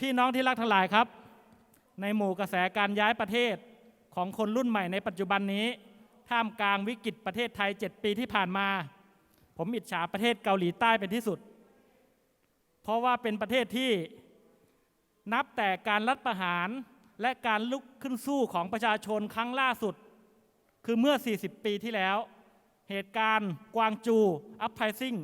พี่น้องที่รักทั้งหลายครับ ในหมู่กระแสการย้ายประเทศของคนรุ่นใหม่ในปัจจุบันนี้ ท่ามกลางวิกฤตประเทศไทย 7 ปีที่ผ่านมา ผมอิจฉาประเทศเกาหลีใต้เป็นที่สุด เพราะว่าเป็นประเทศที่นับแต่การรัฐประหารและการลุกขึ้นสู้ของประชาชนครั้งล่าสุด คือเมื่อ 40 ปีที่แล้ว เหตุการณ์กวางจูอัพไพซิง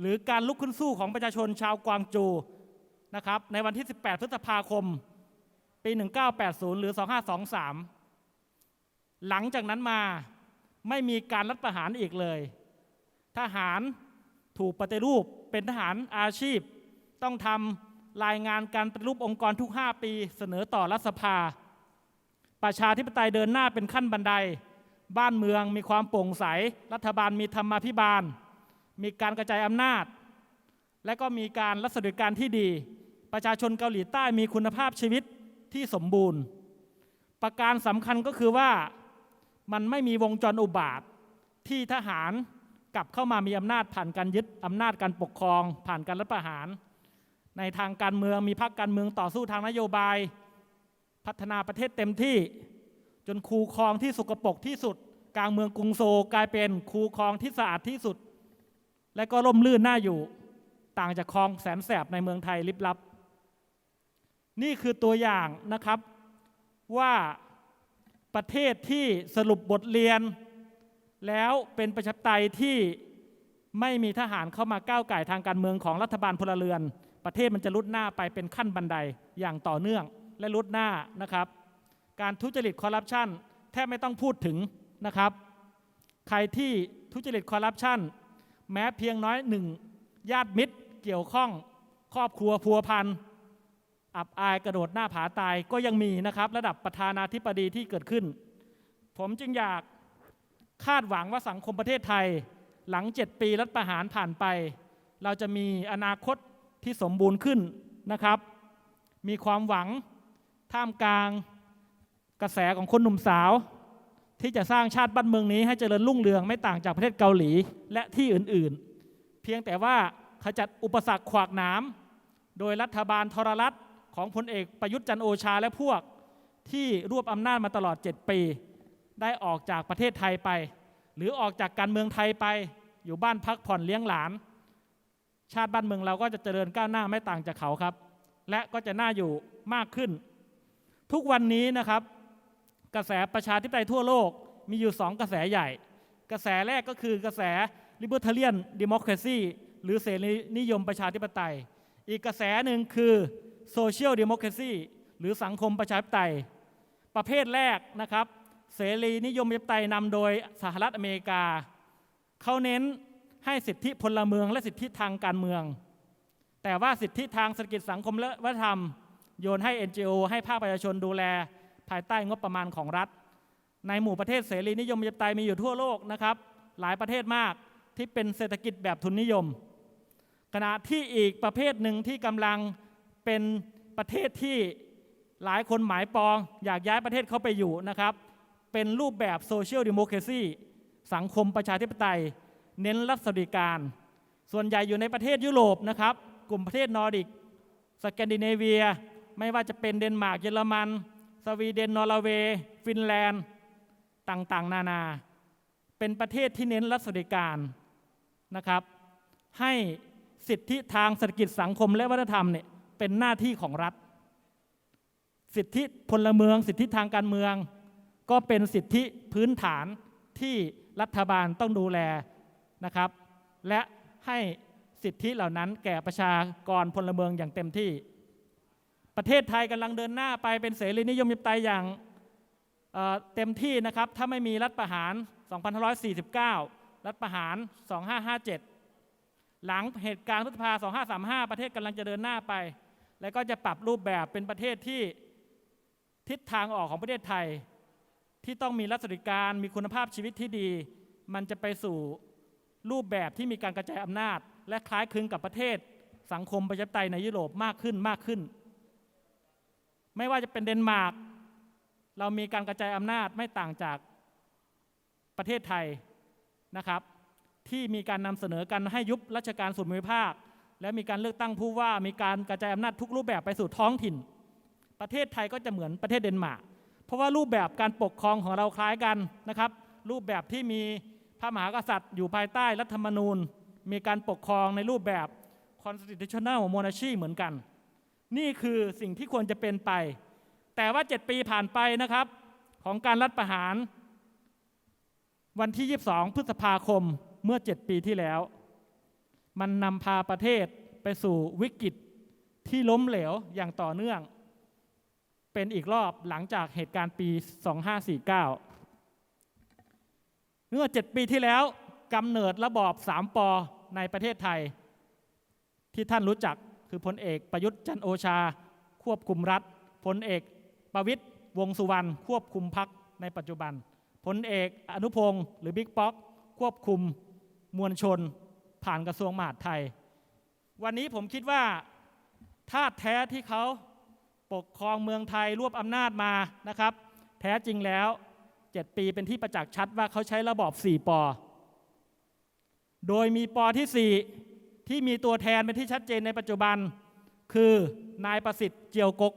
หรือการลุกขึ้นสู้ของประชาชนชาวกวางจู นะครับในวันที่ 18 พฤษภาคม ปี 1980 หรือ 2523 หลังจากนั้นมาไม่มีการรัฐประหารอีกเลย ทหารถูกปฏิรูปเป็นทหารอาชีพ ต้องทำรายงานการปฏิรูปองค์กรทุก 5 ปีเสนอต่อรัฐสภา ประชาธิปไตยเดินหน้าเป็นขั้นบันได บ้านเมืองมีความโปร่งใส รัฐบาลมีธรรมาภิบาล มีการกระจายอำนาจ และก็มีการรัฐสวัสดิการที่ดี ประชาชนเกาหลีใต้มีคุณภาพชีวิตที่สมบูรณ์ ประการสำคัญก็คือว่ามันไม่มีวงจรอุบาทที่ทหารกลับเข้ามามีอำนาจผ่านการยึดอำนาจการปกครอง ผ่านการรัฐประหาร ในทางการเมืองมีพรรคการเมืองต่อสู้ทางนโยบาย พัฒนาประเทศเต็มที่ จนคูคลองที่สกปรกที่สุด กลางเมืองกรุงโซกลายเป็นคูคลองที่สะอาดที่สุด และก็ร่มรื่นน่าอยู่ ต่างจากคลองแสนแสบในเมืองไทยลิบลับ นี่คือตัวอย่างนะครับว่าประเทศที่สรุปบทเรียน แล้วเป็นประชาธิปไตยที่ไม่มีทหารเข้ามาก้าวไก่ทางการเมืองของรัฐบาลพลเรือน ประเทศมันจะลุดหน้าไปเป็นขั้นบันไดอย่างต่อเนื่องและลุดหน้านะครับ การทุจริตคอร์รัปชันแทบไม่ต้องพูดถึงนะครับ ใครที่ทุจริตคอร์รัปชันแม้เพียงน้อยหนึ่งญาติมิตรเกี่ยวข้องครอบครัวพัวพัน อับอายกระโดดหน้าผาตายก็ยังมีนะครับ ระดับประธานาธิบดีที่เกิดขึ้น ผมจึงอยากคาดหวังว่าสังคมประเทศไทย หลัง 7 ปีรัฐประหารผ่านไป เราจะมีอนาคตที่สมบูรณ์ขึ้นนะครับ มีความหวังท่ามกลางกระแสของคนหนุ่มสาว ที่จะสร้างชาติบ้านเมืองนี้ให้เจริญรุ่งเรืองไม่ต่างจากประเทศเกาหลีและที่อื่นๆ เพียงแต่ว่าขจัดอุปสรรคขวากหนามโดยรัฐบาลทรรัฐ ของพลเอกประยุทธ์จันโอชาและพวกที่รวบอำนาจมาตลอด 7 ปี ได้ออกจากประเทศไทยไป หรือออกจากการเมืองไทยไปอยู่บ้านพักผ่อนเลี้ยงหลาน ชาติบ้านเมืองเราก็จะเจริญก้าวหน้าไม่ต่างจากเขาครับ และก็จะน่าอยู่มากขึ้น ทุกวันนี้นะครับ กระแสประชาธิปไตยทั่วโลกมีอยู่สองกระแสใหญ่ กระแสแรกก็คือกระแส libertarian democracy หรือเสรีนิยมประชาธิปไตย อีกกระแสหนึ่งคือ social democracy หรือสังคมประชาธิปไตย ประเภทแรกนะครับ เสรีนิยมประชาธิปไตยนำโดยสหรัฐอเมริกา เขาเน้นให้สิทธิพลเมืองและสิทธิทางการเมือง แต่ว่าสิทธิทางเศรษฐกิจสังคมและวัฒนธรรม โยนให้ NGO ให้ภาคประชาชนดูแล ภายใต้งบประมาณของรัฐ ในหมู่ประเทศเสรีนิยมประชาธิปไตยมีอยู่ทั่วโลกนะครับ หลายประเทศมากที่เป็นเศรษฐกิจแบบทุนนิยม ขณะที่อีกประเภทหนึ่งที่กำลัง เป็นประเทศที่หลายคนหมายปอง อยากย้ายประเทศเข้าไปอยู่นะครับ เป็นรูปแบบโซเชียลดิโมครซีสังคมประชาธิปไตย เน้นรัฐสวัสดิการ ส่วนใหญ่อยู่ในประเทศยุโรปนะครับ กลุ่มประเทศนอร์ดิก สแกนดิเนเวีย ไม่ว่าจะเป็นเดนมาร์กเยอรมัน สวีเดนนอร์เวย์ ฟินแลนด์ ต่างๆ นานา เป็นประเทศที่เน้นรัฐสวัสดิการนะครับ ให้สิทธิทางเศรษฐกิจสังคมและวัฒนธรรมเนี่ย เป็นหน้าที่ของรัฐ สิทธิพลเมือง สิทธิทางการเมือง ก็เป็นสิทธิพื้นฐานที่รัฐบาลต้องดูแลนะครับ และให้สิทธิเหล่านั้นแก่ประชากรพลเมืองอย่างเต็มที่ ประเทศไทยกำลังเดินหน้าไปเป็นเสรีนิยมยิบไตยอย่างเเต็มที่นะครับ ถ้าไม่มีรัฐประหาร 2549 รัฐประหาร 2557 หลังเหตุการณ์พฤษภา 2535 ประเทศกำลังจะเดินหน้าไป แล้วก็จะปรับรูปแบบเป็นประเทศที่ทิศทางออกของประเทศไทย ที่ต้องมีรัฐสวัสดิการมีคุณภาพชีวิตที่ดี มันจะไปสู่รูปแบบที่มีการกระจายอำนาจ และคล้ายคลึงกับประเทศสังคมประชาธิปไตยในยุโรปมากขึ้นมากขึ้น ไม่ว่าจะเป็นเดนมาร์กเรามีการกระจายอำนาจไม่ต่างจากประเทศไทยนะครับ ที่มีการนำเสนอกันให้ยุบราชการส่วนภูมิภาค และมีการเลือกตั้งผู้ว่ามีการกระจายอำนาจทุกรูปแบบไปสู่ท้องถิ่น ประเทศไทยก็จะเหมือนประเทศเดนมาร์กเพราะว่ารูปแบบการปกครองของเราคล้ายกันนะครับ รูปแบบที่มีพระมหากษัตริย์อยู่ภายใต้รัฐธรรมนูญ มีการปกครองในรูปแบบ constitutional monarchy เหมือนกัน นี่คือสิ่งที่ควรจะเป็นไป แต่ว่า 7 ปีผ่านไปนะครับ ของการรัฐประหาร วันที่ 22 พฤษภาคมเมื่อ 7 ปีที่แล้ว มันนำพาประเทศไปสู่วิกฤตที่ล้มเหลวอย่างต่อเนื่อง เป็นอีกรอบหลังจากเหตุการณ์ปี 2549 เมื่อ 7 ปีที่แล้วกำเนิดระบอบ 3ปอในประเทศไทย ที่ท่านรู้จักคือพลเอกประยุทธ์จันโอชา ควบคุมรัฐพลเอกประวิตยวงสุวรรณควบคุมพักในปัจจุบันพลเอกอนุพงศ์หรือบิ๊กป๊อกควบคุมมวลชน ผ่านกระทรวงมหาดไทย วันนี้ผมคิดว่าธาตุแท้ที่เขาปกครองเมืองไทยรวบอำนาจมานะครับ แท้จริงแล้ว 7 ปีเป็นที่ประจักษ์ชัดว่าเขาใช้ระบอบ 4 ปอ โดยมีปอที่ 4 ที่มีตัวแทนเป็นที่ชัดเจนในปัจจุบัน คือนายประสิทธิ์เจียวกก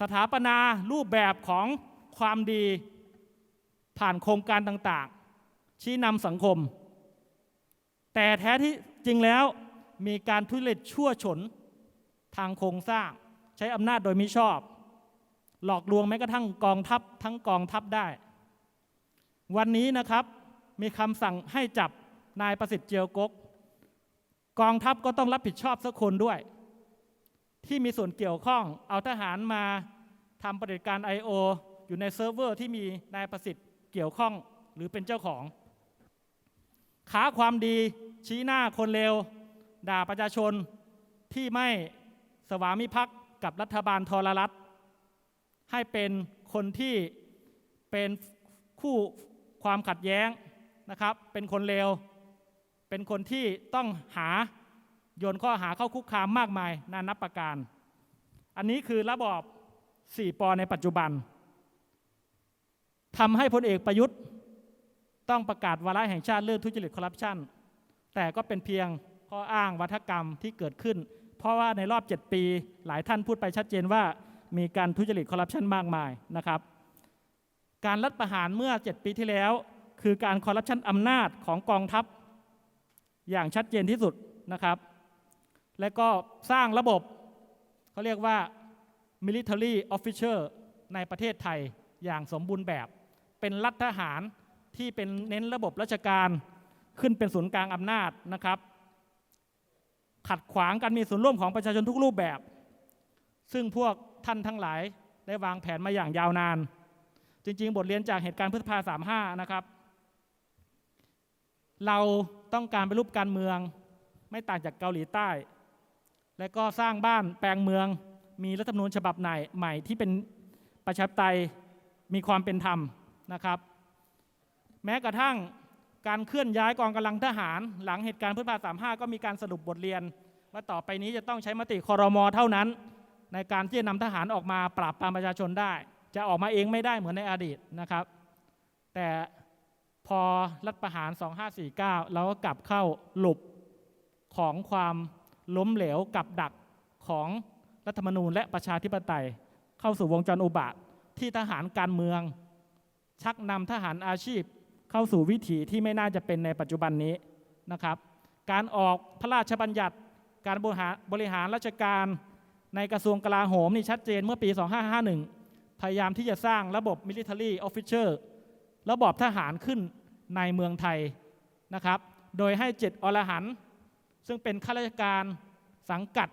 สถาปนารูปแบบของความดีผ่านโครงการต่างๆ ชี้นำสังคม แต่แท้ที่จริงแล้วมีการทุจริตชั่วฉนทางโครงสร้าง ใช้อำนาจโดยมิชอบ หลอกลวงแม้กระทั่งกองทัพทั้งกองทัพได้ วันนี้นะครับมีคำสั่งให้จับนายประสิทธิ์เจียวกก กองทัพก็ต้องรับผิดชอบสักคนด้วย ที่มีส่วนเกี่ยวข้องเอาทหารมาทำปฏิบัติการ I.O. อยู่ในเซิร์ฟเวอร์ที่มีนายประสิทธิ์เกี่ยวข้องหรือเป็นเจ้าของค้าความดี ชี้หน้าคนเลวด่าประชาชนที่ไม่สวามิภักดิ์กับรัฐบาลทรรัฐให้เป็นคนที่เป็นคู่ความขัดแย้งนะครับ เป็นคนเลวเป็นคนที่ต้องหาโยนข้อหาเข้าคุกคามมากมายนานับประการ อันนี้คือระบอบ 4ปอในปัจจุบันทำให้พลเอกประยุทธ์ ต้องประกาศวาระแห่งชาติเรื่องทุจริตคอร์รัปชัน แต่ก็เป็นเพียงข้ออ้างวัฒกรรมที่เกิดขึ้น เพราะว่าในรอบ 7 ปี หลายท่านพูดไปชัดเจนว่ามีการทุจริตคอร์รัปชันมากมายนะครับ การรัฐประหารเมื่อ 7 ปีที่แล้ว คือการคอร์รัปชันอำนาจของกองทัพ อย่างชัดเจนที่สุดนะครับ และก็สร้างระบบเขาเรียกว่า military officer ในประเทศไทยอย่างสมบูรณ์แบบ เป็นรัฐทหารที่เป็นเน้นระบบราชการ ขึ้นเป็นศูนย์กลางอำนาจนะครับ ขัดขวางการมีส่วนร่วมของประชาชนทุกรูปแบบ ซึ่งพวกท่านทั้งหลายได้วางแผนมาอย่างยาวนาน จริง ๆ บทเรียนจากเหตุการณ์พฤษภาสามห้านะครับ เราต้องการไปรูปการเมืองไม่ต่างจากเกาหลีใต้ และก็สร้างบ้านแปลงเมืองมีรัฐธรรมนูญฉบับไหนใหม่ที่เป็นประชาธิปไตยมีความเป็นธรรมนะครับ แม้กระทั่ง การเคลื่อนย้ายกองกำลังทหาร หลังเหตุการณ์พฤษภาสามห้าก็มีการสรุปบทเรียน ว่าต่อไปนี้จะต้องใช้มติคอรมอเท่านั้น ในการที่จะนำทหารออกมาปราบปรามประชาชนได้ จะออกมาเองไม่ได้เหมือนในอดีตนะครับ แต่พอรัฐประหาร 2549 เราก็กลับเข้าหลุบของความล้มเหลวกับดักของรัฐธรรมนูญและประชาธิปไตย เข้าสู่วงจรอุบาทที่ทหารการเมือง ชักนำทหารอาชีพ เข้าสู่วิถีที่ไม่น่าจะเป็นในปัจจุบันนี้นะครับ การออกพระราชบัญญัติ การบริหารบริหารราชการในกระทรวงกลาโหมนี่ชัดเจนเมื่อปี 2551 พยายามที่จะสร้างระบบ military officer ระบบทหารขึ้นในเมืองไทยนะครับ โดยให้เจ็ดอรหันซึ่งเป็นข้าราชการสังกัด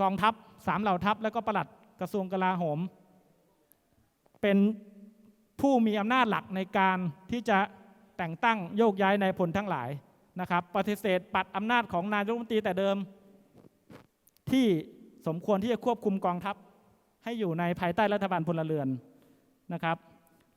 กองทัพสามเหล่าทัพ และก็ปลัดกระทรวงกลาโหม เป็น ผู้มีอำนาจหลักในการที่จะแต่งตั้งโยกย้ายนายพลทั้งหลายนะครับปฏิเสธปัดอำนาจของนายรัฐมนตรีแต่เดิม ที่สมควรที่จะควบคุมกองทัพ ให้อยู่ในภายใต้รัฐบาลพลเรือนนะครับ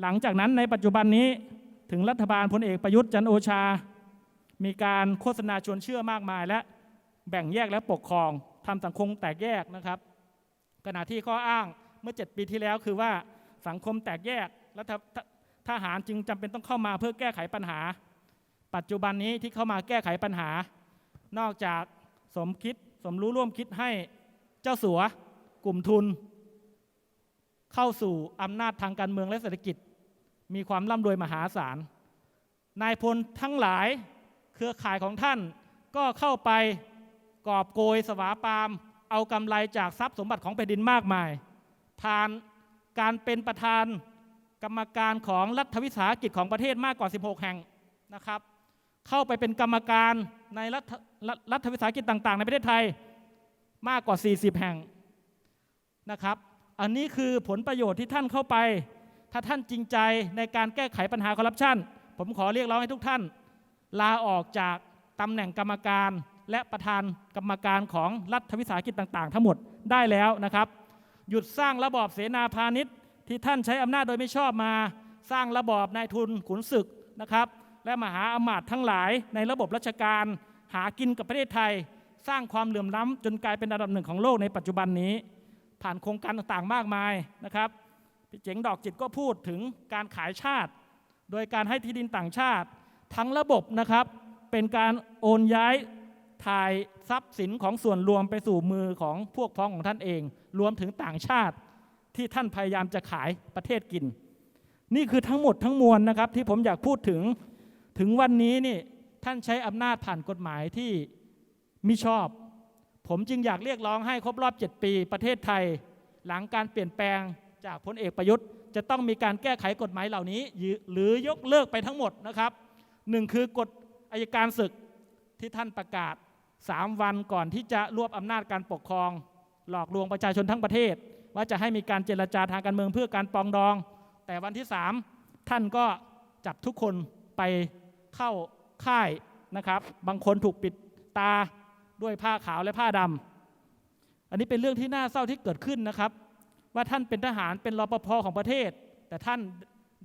หลังจากนั้นในปัจจุบันนี้ถึงรัฐบาลพลเอกประยุทธ์จันโอชา มีการโฆษณาชวนเชื่อมากมาย และแบ่งแยกและปกครองทำสังคมแตกแยกนะครับขณะที่ข้ออ้างเมื่อ 7 ปีที่แล้วคือว่าสังคมแตกแยก และทหารจึงจำเป็นต้องเข้ามาเพื่อแก้ไขปัญหา ปัจจุบันนี้ที่เข้ามาแก้ไขปัญหา นอกจากสมคิดสมรู้ร่วมคิดให้เจ้าสัวกลุ่มทุน เข้าสู่อำนาจทางการเมืองและเศรษฐกิจ มีความร่ำรวยมหาศาลนายพลทั้งหลายเครือข่ายของท่านก็เข้าไปกอบโกยสวาปาม เอากำไรจากทรัพย์สมบัติของแผ่นดินมากมาย ผ่านการเป็นประธาน กรรมการของรัฐวิสาหกิจของประเทศมากกว่า 16 แห่งนะครับ เข้าไปเป็นกรรมการในรัฐรัฐวิสาหกิจต่าง ๆ ในประเทศไทยมากกว่า 40 แห่งนะครับ อันนี้คือผลประโยชน์ที่ท่านเข้าไป ถ้าท่านจริงใจในการแก้ไขปัญหาคอร์รัปชันผมขอเรียกร้องให้ทุกท่าน ลาออกจากตำแหน่งกรรมการและประธานกรรมการของรัฐวิสาหกิจต่าง ๆ ทั้งหมดได้แล้วนะครับ หยุดสร้างระบอบเสนาพาณิชย์ ที่ท่านใช้อำนาจโดยไม่ชอบมา สร้างระบอบนายทุนขุนศึกนะครับ และมหาอำมาตย์ทั้งหลายในระบบราชการ หากินกับประเทศไทย สร้างความเหลื่อมล้ำจนกลายเป็นอันดับหนึ่งของโลกในปัจจุบันนี้ ผ่านโครงการต่างๆมากมายนะครับพี่เจ๋งดอกจิตก็พูดถึงการขายชาติ โดยการให้ที่ดินต่างชาติ ทั้งระบบนะครับเป็นการโอนย้ายถ่ายทรัพย์สินของส่วนรวมไปสู่มือของพวกพ้องของท่านเอง รวมถึงต่างชาติ ที่ท่านพยายามจะขายประเทศกิน นี่คือทั้งหมดทั้งมวลนะครับที่ผมอยากพูดถึงถึงวันนี้นี่ท่านใช้อำนาจผ่านกฎหมายที่มิชอบ ผมจึงอยากเรียกร้องให้ครบรอบ 7 ปี ประเทศไทย หลังการเปลี่ยนแปลงจากพลเอกประยุทธ์ จะต้องมีการแก้ไขกฎหมายเหล่านี้ หรือยกเลิกไปทั้งหมดนะครับหนึ่งคือกฎอายการศึกที่ท่านประกาศ 3 วันก่อนที่จะรวบอำนาจการปกครอง หลอกลวงประชาชนทั้งประเทศ ว่าจะให้มีการเจรจาทางการเมืองเพื่อการปองดอง แต่วันที่ 3 ท่านก็จับทุกคนไปเข้าค่ายนะครับ บางคนถูกปิดตาด้วยผ้าขาวและผ้าดำอันนี้เป็นเรื่องที่น่าเศร้าที่เกิดขึ้นนะครับ ว่าท่านเป็นทหารเป็นรปภของประเทศ แต่ท่าน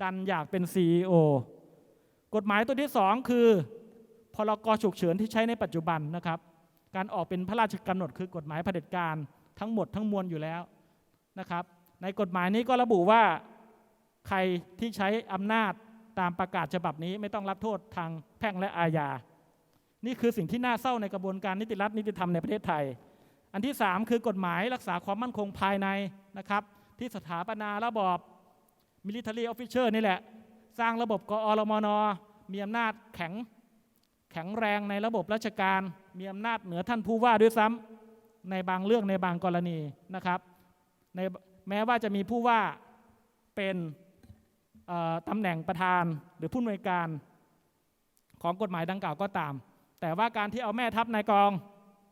ดันอยากเป็น CEO กฎหมายตัวที่สองคือพรกฉุกเฉินที่ใช้ในปัจจุบันนะครับ การออกเป็นพระราชกำหนดคือกฎหมายเผด็จการทั้งหมดทั้งมวลอยู่แล้ว นะครับ ในกฎหมายนี้ก็ระบุว่าใครที่ใช้อำนาจตามประกาศฉบับนี้ไม่ต้องรับโทษทางแพ่งและอาญา นี่คือสิ่งที่น่าเศร้าในกระบวนการนิติรัฐนิติธรรมในประเทศไทย อันที่ 3 คือกฎหมายรักษาความมั่นคงภายในนะครับ ที่สถาปนาระบอบ military officer นี่แหละ สร้างระบบกอรมน มีอำนาจแข็งแข็งแรงในระบบราชการ มีอำนาจเหนือท่านผู้ว่าด้วยซ้ำในบางเรื่องในบางกรณีนะครับ ในแม้ว่าจะมีผู้ว่าเป็นตำแหน่งประธานหรือผู้อำนวยการของกฎหมายดังกล่าวก็ตาม แต่ว่าการที่เอาแม่ทัพนายกอง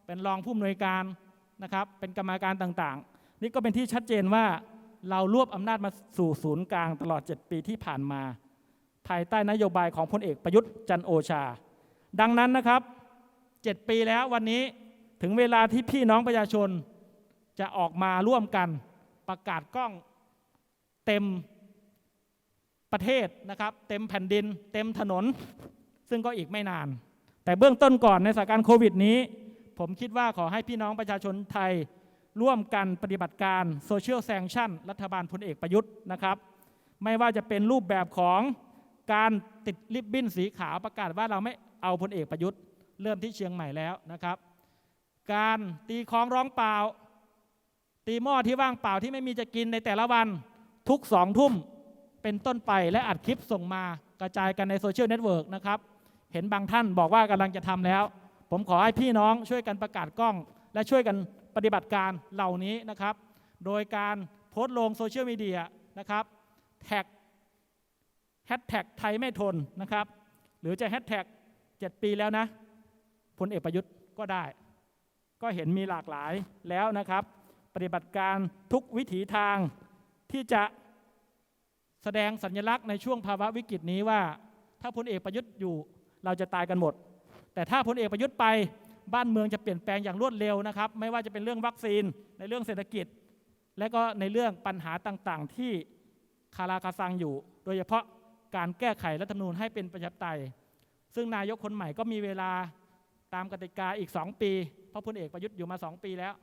เป็นรองผู้อำนวยการนะครับเป็นกรรมการต่างๆ นี่ก็เป็นที่ชัดเจนว่าเรารวบอำนาจมาสู่ศูนย์กลางตลอด 7 ปีที่ผ่านมา ภายใต้นโยบายของพลเอกประยุทธ์จันโอชา ดังนั้นนะครับ 7 ปีแล้ววันนี้ถึงเวลาที่พี่น้องประชาชน จะออกมาร่วมกันประกาศกล้องเต็มประเทศนะครับ เต็มแผ่นดิน เต็มถนน ซึ่งก็อีกไม่นาน แต่เบื้องต้นก่อนในสถานการณ์โควิดนี้ ผมคิดว่าขอให้พี่น้องประชาชนไทย ร่วมกันปฏิบัติการโซเชียลแซงชั่นรัฐบาลพลเอกประยุทธ์นะครับ ไม่ว่าจะเป็นรูปแบบของการติดริบบิ้นสีขาวประกาศว่าเราไม่เอาพลเอกประยุทธ์ เริ่มที่เชียงใหม่แล้วนะครับ การตีคล้องร้องเปล่า ตีหม้อที่ว่างเปล่าที่ไม่มีจะกินในแต่ละวันทุกสองทุ่มเป็นต้นไปและอัดคลิปส่งมากระจายกันในโซเชียลเน็ตเวิร์กนะครับ เห็นบางท่านบอกว่ากำลังจะทำแล้ว ผมขอให้พี่น้องช่วยกันประกาศกล้อง และช่วยกันปฏิบัติการเหล่านี้นะครับ โดยการโพสต์ลงโซเชียลมีเดียนะครับแท็กแฮชแท็กไทยไม่ทนนะครับ หรือจะแฮชแท็กเจ็ดปีแล้วนะพลเอกประยุทธ์ก็ได้ ก็เห็นมีหลากหลายแล้วนะครับ ปฏิบัติการทุกวิถีทางที่จะแสดงสัญลักษณ์ในช่วงภาวะวิกฤตนี้ว่า ถ้าพลเอกประยุทธ์อยู่เราจะตายกันหมด แต่ถ้าพลเอกประยุทธ์ไปบ้านเมืองจะเปลี่ยนแปลงอย่างรวดเร็วนะครับ ไม่ว่าจะเป็นเรื่องวัคซีนในเรื่องเศรษฐกิจ และก็ในเรื่องปัญหาต่างๆ ที่คาราคาซังอยู่ โดยเฉพาะการแก้ไขรัฐธรรมนูญให้เป็นประชาธิปไตย ซึ่งนายกคนใหม่ก็มีเวลาตามกติกาอีก 2 ปี เพราะพลเอกประยุทธ์อยู่มา 2 ปีแล้ว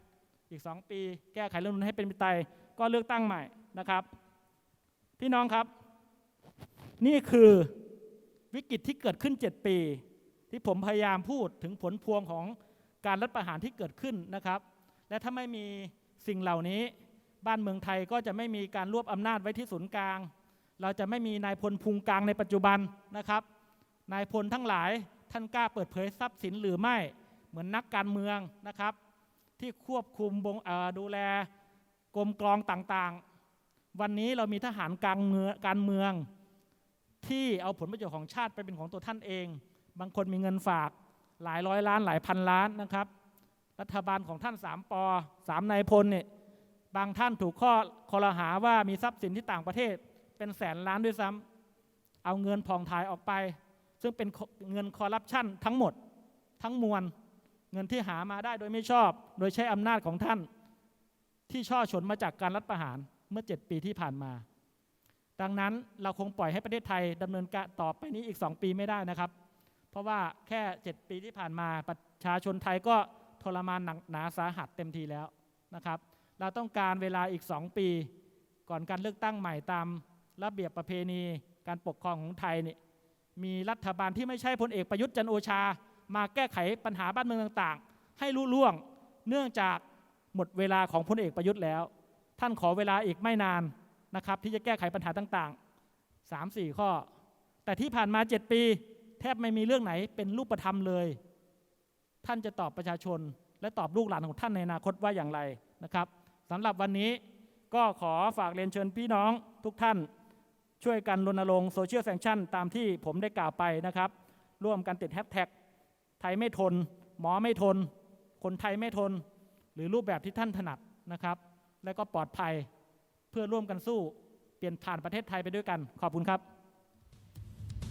อีก 2 ปี แก้ไขรัฐธรรมนูญให้เป็นประชาธิปไตยก็เลือกตั้งใหม่นะครับ พี่น้องครับ นี่คือวิกฤตที่เกิดขึ้น 7 ปี ที่ผมพยายามพูดถึงผลพวงของการรัฐประหารที่เกิดขึ้นนะครับ และถ้าไม่มีสิ่งเหล่านี้บ้านเมืองไทยก็จะไม่มีการรวบอำนาจไว้ที่ศูนย์กลาง เราจะไม่มีนายพลพุงกลางในปัจจุบันนะครับ นายพลทั้งหลายท่านกล้าเปิดเผยทรัพย์สินหรือไม่เหมือนนักการเมืองนะครับ ที่ควบคุมบงเอ่อดูแลกรมกรองต่างๆ วันนี้เรามีทหารกลางเมืองการเมือง ที่เอาผลประโยชน์ของชาติไปเป็นของตัวท่านเอง บางคนมีเงินฝากหลายร้อยล้านหลายพันล้านนะครับ รัฐบาลของท่านสามปอสามนายพลเนี่ยบางท่านถูกข้อคอรหาว่ามีทรัพย์สินที่ต่างประเทศ เป็นแสนล้านด้วยซ้ำเอาเงินผ่องถ่ายออกไป ซึ่งเป็นเงินคอร์รัปชันทั้งหมดทั้งมวล เงินที่หามาได้โดยไม่ชอบ โดยใช้อำนาจของท่าน ที่ช่อฉนมาจากการรัฐประหารเมื่อ 7 ปีที่ผ่านมา ดังนั้นเราคงปล่อยให้ประเทศไทยดำเนินการต่อไปนี้อีก 2 ปีไม่ได้นะครับ เพราะว่าแค่ 7 ปีที่ผ่านมาประชาชนไทยก็ทรมานหนักหนาสาหัสเต็มทีแล้วนะครับ เราต้องการเวลาอีก 2 ปี ก่อนการเลือกตั้งใหม่ตามระเบียบประเพณี การปกครองของไทยนี่มีรัฐบาลที่ไม่ใช่พลเอกประยุทธ์จันโอชา มาแก้ไขปัญหาบ้านเมืองต่างๆ ให้รู้ล่วง เนื่องจากหมดเวลาของพลเอกประยุทธ์แล้ว ท่านขอเวลาอีกไม่นานนะครับที่จะแก้ไขปัญหาต่างๆ 3-4 ข้อ แต่ที่ผ่านมา 7 ปี แทบไม่มีเรื่องไหนเป็นรูปธรรมเลย ท่านจะตอบประชาชน และตอบลูกหลานของท่านในอนาคตว่าอย่างไรนะครับสำหรับวันนี้ก็ขอฝากเรียนเชิญพี่น้องทุกท่าน ช่วยกันรณรงค์โซเชียลแซงชั่นตามที่ผมได้กล่าวไปนะครับ ร่วมกันติดแฮชแท็ก ไทยไม่ทน หมอไม่ทน คนไทยไม่ทน หรือรูปแบบที่ท่านถนัดนะครับ และก็ปลอดภัยเพื่อร่วมกันสู้ เปลี่ยนผ่านประเทศไทยไปด้วยกัน ขอบคุณครับ